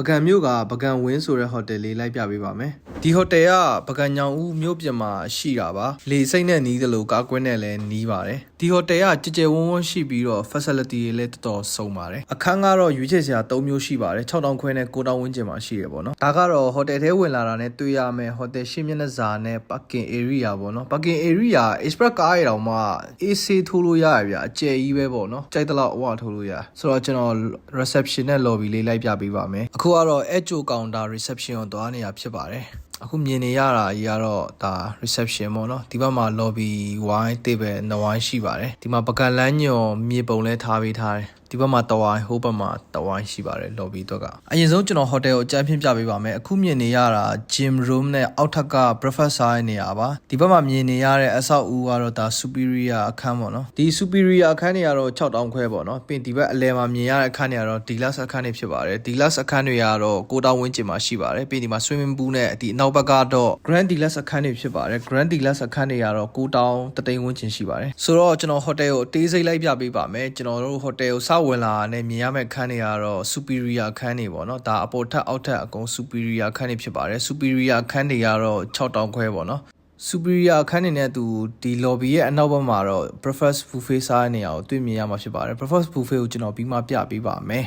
ပကံမြို့ကပကံဝင်းဆိုတဲ့ဟိုတယ်လေးလိုက်ပြပေးပါမယ်ဒီဟိုတယ်ကပကံညောင်ဦးမြို့ပြင်မှာရှိတာပါလေစိတ်နဲ့နီးသလိုကားကွင်းနဲ့လည်းနီးပါတယ် ဒီဟိုတယ်ကကြည်ကြဲဝန်းဝန်းရှိပြီးတော့ facility တွေလည်းတော်တော်စုံပါတယ်အခန်းကတော့ရွေးချယ်စရာ၃မျိုးရှိပါတယ်6000ခွဲနဲ့9000ဝန်းကျင်မှာရှိရပေါ့နော်ဒါကတော့ဟိုတယ်ထဲဝင်လာတာနဲ့တွေ့ရမယ်ဟိုတယ်ရှင်းမျက်နှာစာနဲ့ parking area ပေါ့နော် parking area express ကားရအောင်မှ AC ထိုးလို့ရရဗျအကျယ်ကြီးပဲပေါ့နော်ကြိုက်တဲ့လောက်အဝထိုးလို့ရဆိုတော့ကျွန်တော် reception နဲ့ lobby လေးလိုက်ပြပေးပါမယ်အခုကတော့ edge counter reception ကိုသွားနေရဖြစ်ပါတယ် အခုမြင်နေရတာကြီးကတော့ဒါ reception ပေါ့နော်ဒီဘက်မှာ lobby wine တေးပဲနဝိုင်းရှိပါတယ်ဒီမှာပကံလန်းညော်မြေပုံလဲထားပေးထားတယ် ဒီဘက်မှာတဝိုင်းဟိုဘက်မှာတဝိုင်းရှိပါတယ် lobby တော့ကအရင်ဆုံးကျွန်တော် hotel ကိုအကြမ်းဖျင်းပြပေးပါမယ်အခုမြင်နေရတာ gym room နဲ့အောက်ထပ်က breakfast စားရနေရပါဒီဘက်မှာမြင်နေရတဲ့အဆောက်အဦကတော့ဒါ superior အခန်းပေါ့နော်ဒီ superior အခန်းတွေကတော့6000ခွဲပေါ့နော်ပြီးဒီဘက်အလဲမှာမြင်ရတဲ့အခန်းတွေကတော့ deluxe အခန်းတွေဖြစ်ပါတယ် deluxe အခန်းတွေကတော့9000ဝန်းကျင်မှာရှိပါတယ်ပြီးဒီမှာ swimming pool နဲ့ဒီအနောက်ဘက်ကတော့ grand deluxe အခန်းတွေဖြစ်ပါတယ် grand deluxe အခန်းတွေကတော့9000တသိန်းဝန်းကျင်ရှိပါတယ်ဆိုတော့ကျွန်တော် hotel ကိုအသေးစိတ်လိုက်ပြပေးပါမယ်ကျွန်တော်တို့ hotel ကိုစဝင်လာတဲ့မြင်ရမယ့်အခန်းတွေကတော့ superior အခန်းတွေပေါ့နော်ဒါအပေါ်ထပ်အောက်ထပ်အကုန် superior အခန်းတွေဖြစ်ပါတယ် superior အခန်းတွေကတော့6000ခွဲပေါ့နော် superior အခန်းနေနဲ့သူဒီ lobby ရဲ့အနောက်ဘက်မှာတော့ breakfast buffet စားတဲ့နေရာကိုတွေ့မြင်ရမှာဖြစ်ပါတယ် breakfast buffet ကိုကျွန်တော်ပြီးမှပြပေးပါမယ်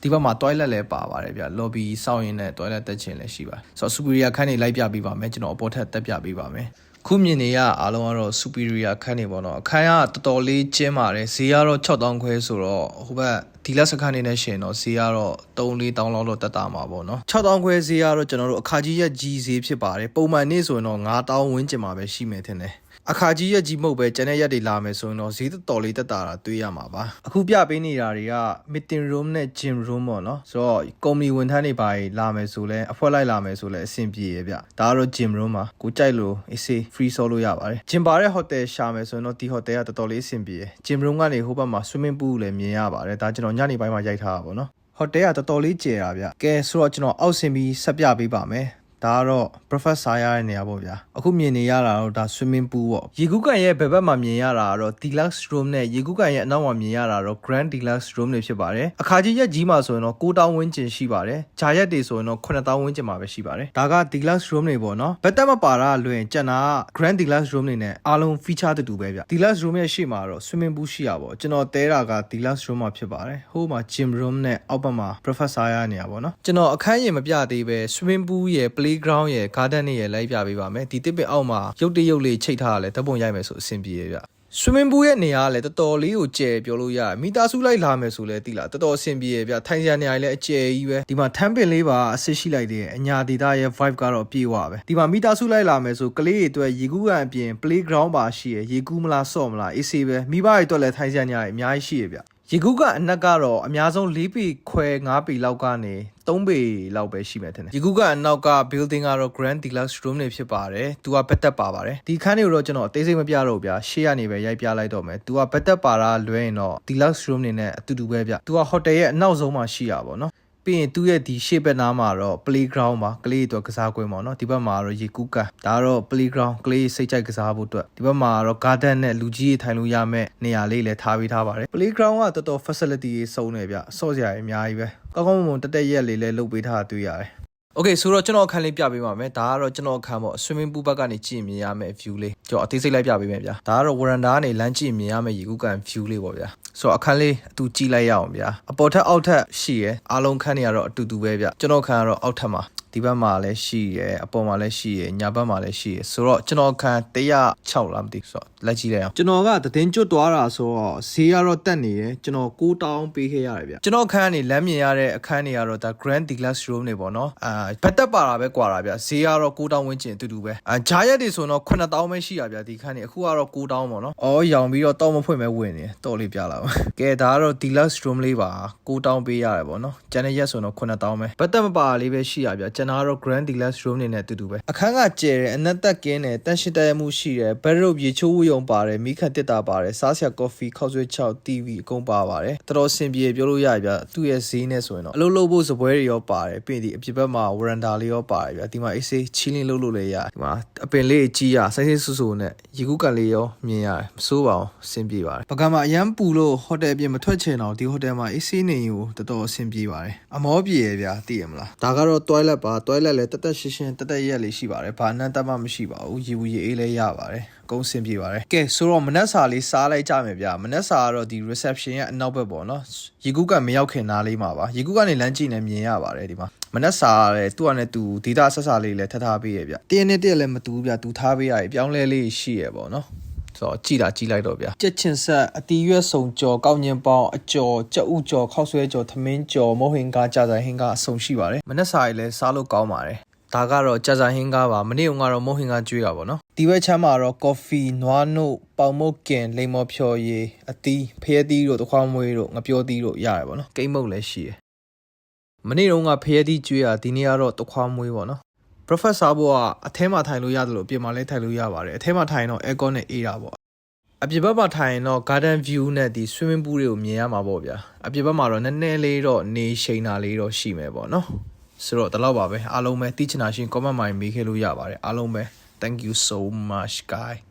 ဒီဘက်မှာ toilet လည်းပါပါတယ်ဗျ lobby စောင့်ရင်းနဲ့ toilet တက်ချင်လည်းရှိပါတယ်ဆိုတော့ superior ခန်းနေလိုက်ပြပေးပါမယ်ကျွန်တော်အပေါ်ထပ်တက်ပြပေးပါမယ် ခုမြင်နေရအားလုံးကတော့ superior ခန်းနေပေါ့နော်အခန်းကတော်တော်လေးကျင်းပါတယ်ဈေးကတော့6000ခွဲဆိုတော့ဟိုဘက်ဒီလက်စခန်းနေနဲ့ရှင်တော့ဈေးကတော့3-4တောင်းလောက်တော့တက်တာမှာပေါ့နော်6000ခွဲဈေးကတော့ကျွန်တော်တို့အခါကြီးရက်ကြီးဈေးဖြစ်ပါတယ်ပုံမှန်နေ့ဆိုရင်တော့9000ဝန်းကျင်မှာပဲရှိမယ်ထင်တယ် အခါကြီးရက်ကြီးမဟုတ်ပဲကျန်တဲ့ရက်တွေလာမယ်ဆိုရင်တော့ဈေးတော်တော်လေးတက်တာတာတွေ့ရမှာပါအခုပြပေးနေတာတွေက meeting room နဲ့ gym room ပေါ့နော်ဆိုတော့ကုမ္ပဏီဝန်ထမ်းတွေပါလာမယ်ဆိုလဲအဖွဲလိုက်လာမယ်ဆိုလဲအဆင်ပြေရဗျဒါကတော့ gym room ပါကိုကြိုက်လို့အေးစေး free ဆောလို့ရပါတယ် gym ပါတဲ့ hotel ရှာမယ်ဆိုရင်တော့ဒီ hotel ကတော်တော်လေးအဆင်ပြေ gym room ကနေဟိုဘက်မှာ swimming pool လည်းမြင်ရပါတယ်ဒါကျွန်တော်ညနေပိုင်းမှာရိုက်ထားတာပေါ့နော်ဟိုတယ်ကတော်တော်လေးကျယ်တာဗျကဲဆိုတော့ကျွန်တော်အောက်ဆင်ပြီးဆက်ပြပေးပါမယ် ဒါကတော့ breakfast စားရတဲ့နေရာပေါ့ဗျာအခုမြင်နေရတာတော့ဒါ swimming pool ပေါ့ရေကူးကန်ရဲ့ဘယ်ဘက်မှာမြင်ရတာကတော့ deluxe room နဲ့ရေကူးကန်ရဲ့အနောက်မှာမြင်ရတာတော့ grand deluxe room တွေဖြစ်ပါတယ်အခါကြီးရက်ကြီးမှာဆိုရင်တော့9000ဝန်းကျင်ရှိပါတယ်ဂျာရက်တွေဆိုရင်တော့9000ဝန်းကျင်မှာပဲရှိပါတယ်ဒါက deluxe room တွေပေါ့နော်ဘက်တက်မပါတာလွင်ကျန်တာက grand deluxe room တွေနဲ့အားလုံး feature တူတူပဲဗျ deluxe room ရဲ့ရှေ့မှာတော့ swimming pool ရှိရပါဘောကျွန်တော်တဲတာက deluxe room မှာဖြစ်ပါတယ်ဟိုမှာ gym room နဲ့အောက်ဘက်မှာ breakfast စားရနေရပါဘောနော်ကျွန်တော်အခန်းရင်မပြသေးပဲ swimming pool ရဲ့ playground ရဲ့ garden တွေရဲ့လိုက်ပြပေးပါမယ်ဒီတစ်ပစ်အောက်မှာရုပ်တရုပ်လေးချိတ်ထားရလဲဓာတ်ပုံရိုက်မယ်ဆိုအဆင်ပြေရဗျ swimming pool ရဲ့နေရာကလည်းတော်တော်လေးကိုကျယ်ပြောလို့ရတယ်မိသားစုလိုက်လာမယ်ဆိုလဲတိလာတော်တော်အဆင်ပြေရဗျထိုင်စရာနေရာလည်းအကျယ်ကြီးပဲဒီမှာထမ်းပင်လေးပါအဆစ်ရှိလိုက်တယ်အညာဒေတာရဲ့ vibe ကတော့အပြည့်ဝပဲဒီမှာမိသားစုလိုက်လာမယ်ဆိုကလေးတွေအတွက်ရေကူးကန်အပြင် playground ပါရှိရရေကူးမလားစော့မလားအေးဆေးပဲမိဘတွေအတွက်လည်းထိုင်စရာနေရာတွေအများကြီးရှိရဗျ ရေကူးကအနက်ကတော့အများဆုံး၄ပေခွဲ၅ပေလောက်ကနေ3ပေလောက်ပဲရှိမယ်ထင်တယ်ရေကူးကအနောက်က building ကတော့ grand deluxe room တွေဖြစ်ပါတယ်သူကဘက်တက်ပါပါတယ်ဒီခန်းတွေကိုတော့ကျွန်တော်အသေးစိတ်မပြတော့ဘူးဗျာရှေ့ကနေပဲရိုက်ပြလိုက်တော့မယ်သူကဘက်တက်ပါတာလွဲရင်တော့ deluxe room တွေနဲ့အတူတူပဲဗျသူက hotel ရဲ့အနောက်ဆုံးမှာရှိရပါဘောနော် ပြီးရင်သူ့ရဲ့ဒီရှေ့ဘက်နားမှာတော့ playground ပါကလေးတွေအတွက်ကစားကွင်းပေါ့နော်ဒီဘက်မှာတော့ရေကူးကန်ဒါကတော့ playground ကလေးစိတ်ကြိုက်ကစားဖို့အတွက်ဒီဘက်မှာတော့ garden နဲ့လူကြီးတွေထိုင်လို့ရမယ့်နေရာလေးလည်းထားပေးထားပါတယ် playground ကတော်တော် facility တွေစုံနေဗျဆော့စရာတွေအများကြီးပဲကောင်းကောင်းမွန်မွန်တက်တက်ရက်လေးလည်းလုပ်ပေးထားတာတွေ့ရတယ်โอเคဆိုတော့ကျွန်တော်အခန်းလေးပြပေးပါမယ်ဒါကတော့ကျွန်တော်အခန်းပေါ့ swimming pool ဘက်ကနေကြည့်မြင်ရမယ့် view လေးကျွန်တော်အသေးစိတ်လိုက်ပြပေးမယ်ဗျာဒါကတော့ veranda ကနေလမ်းကြည့်မြင်ရမယ့်ရေကူးကန် view လေးပေါ့ဗျာ ဆိုတော့အခန်းလေးအတူကြည့်လိုက်ရအောင်ဗျာအပေါ်ထက်အောက်ထက်ရှိရယ်အားလုံးခန်းတွေကတော့အတူတူပဲဗျကျွန်တော်ခန်းကတော့အောက်ထက်မှာဒီဘက်မှာလည်းရှိရယ်အပေါ်မှာလည်းရှိရယ်ညာဘက်မှာလည်းရှိရယ်ဆိုတော့ကျွန်တော်ခန်း106လားမသိဘူးဆိုတော့လက်ကြည့်လိုက်အောင်ကျွန်တော်ကသတင်းကျွတ်သွားတာဆိုတော့ဈေးကတော့တက်နေရယ်ကျွန်တော်6တောင်းပေးခဲ့ရတယ်ဗျကျွန်တော်ခန်းကနေလမ်းမြင်ရတဲ့အခန်းတွေကတော့ဒါ Grand Deluxe Room တွေပေါ့နော်အာဘက်တက်ပါတာပဲကွာတာဗျဈေးကတော့6တောင်းဝန်းကျင်အတူတူပဲအာဂျာရက်တွေဆိုတော့9တောင်းပဲရှိရဗျဒီခန်းတွေအခုကတော့6တောင်းပေါ့နော်အော်ရောင်ပြီးတော့တောင်းမဖွင့်မဲဝင်နေတော့လေးပြလာပါကဲဒါကတော့ Deluxe Room လေးပါ6တောင်းပေးရတယ်ပေါ့နော်ကျန်တဲ့ရက်ဆိုတော့9တောင်းပဲဘက်တက်မပါလေးပဲရှိရဗျကျန်နာကတော့ Grand Deluxe Room နေနဲ့အတူတူပဲအခန်းကကျယ်တယ်အနက်သက်ကင်းတယ်တန်ရှင်းတရမှုရှိတယ်ဘက်ရုပ်ရေချိုးဝုံယုံပါတယ်မိခတ်တစ်တာပါတယ်စားစရာ coffee ခောက်ဆွဲချောက် TV အကုန်ပါပါတယ်တော်တော်အဆင်ပြေပြောလို့ရပြီဗျသူ့ရဲ့ဈေးနဲ့ဆိုရင်တော့အလုပ်လုပ်ဖို့စပွဲတွေရောပါတယ်ပြီးရင်ဒီအပြင်ဘက်မှာ veranda လေးရောပါတယ်ဗျဒီမှာအေးဆေးချီလင်းလုပ်လို့လည်းရတယ်ဒီမှာအပင်လေးကြီးရဆိုင်းဆိုးဆူဆူနဲ့ရေကူးကန်လေးရောမြင်ရတယ်မစိုးပါဘူးအဆင်ပြေပါတယ်ပကံမှာအရန်ပူလို့ဟိုတယ်အပြင်မထွက်ချင်တော့ဒီဟိုတယ်မှာအေးဆေးနေရင်ကိုတော်တော်အဆင်ပြေပါတယ်အမောပြေရဗျသိရမလားဒါကတော့ toilet ပါ toilet လည်းတက်တက်ရှင်းရှင်းတက်တက်ရက်လေးရှိပါတယ်ဘာအနံ့တက်မှမရှိပါဘူးရေဘူးရေအေးလည်းရပါတယ်အကုန်အဆင်ပြေပါတယ်ကဲဆိုတော့မနက်စာလေးစားလိုက်ကြမယ်ဗျမနက်စာကတော့ဒီ reception ရဲ့အနောက်ဘက်ပေါ့နော်ရေကူးကမရောက်ခင်နားလေးမှာပါရေကူးကနေလမ်းကြည့်နေမြင်ရပါတယ်ဒီမှာမနက်စာလည်းသူ့အနေနဲ့သူဒေတာဆက်စာလေးလည်းထပ်ထားပေးရဗျတရက်နဲ့တရက်လည်းမတူဘူးဗျသူထားပေးရပြီပြောင်းလဲလေးရှိရပေါ့နော် ဆိုတော့ကြည်တာကြည်လိုက်တော့ဗျာကြက်ချင်ဆက်အတီရွက်စုံကြော်ကောက်ညင်ပေါင်းအကျော်ကြက်ဥကြော်ခောက်ဆွဲကြော်သမင်းကြော်မိုးဟင်ကားကြာဆိုင်ဟင်ကားအစုံရှိပါတယ်မနက်စာရီလည်းစားလို့ကောင်းပါတယ်ဒါကတော့ကြာဆိုင်ဟင်ကားပါမနေ့ကကတော့မိုးဟင်ကားကျွေးတာပေါ့နော်ဒီဘက်ချမ်းမှာတော့ကော်ဖီနွားနို့ပေါင်မုတ်ကင်လိမ္မော်ဖြော်ရည်အတီးဖရဲသီးတို့တခွားမွေးတို့ငပြောသီးတို့ရတယ်ပေါ့နော်ကိမ့်မုတ်လည်းရှိတယ်မနေ့တုန်းကဖရဲသီးကျွေးတာဒီနေ့ကတော့တခွားမွေးပေါ့နော် professor ဘောကအထဲမှာထိုင်လို့ရတယ်လို့အပြင်မှာလည်းထိုင်လို့ရပါတယ်အထဲမှာထိုင်တော့ aircon နဲ့အေးတာပေါ့အပြင်ဘက်မှာထိုင်ရင်တော့ garden view နဲ့ဒီ swimming pool တွေကိုမြင်ရမှာပေါ့ဗျာအပြင်ဘက်မှာတော့နည်းနည်းလေးတော့နေရှိန်တာလေးတော့ရှိမယ်ပေါ့နော်ဆိုတော့ဒီလောက်ပါပဲအားလုံးပဲတိချင်တာရှင် comment မှာမေးခဲ့လို့ရပါတယ်အားလုံးပဲ thank you so much guys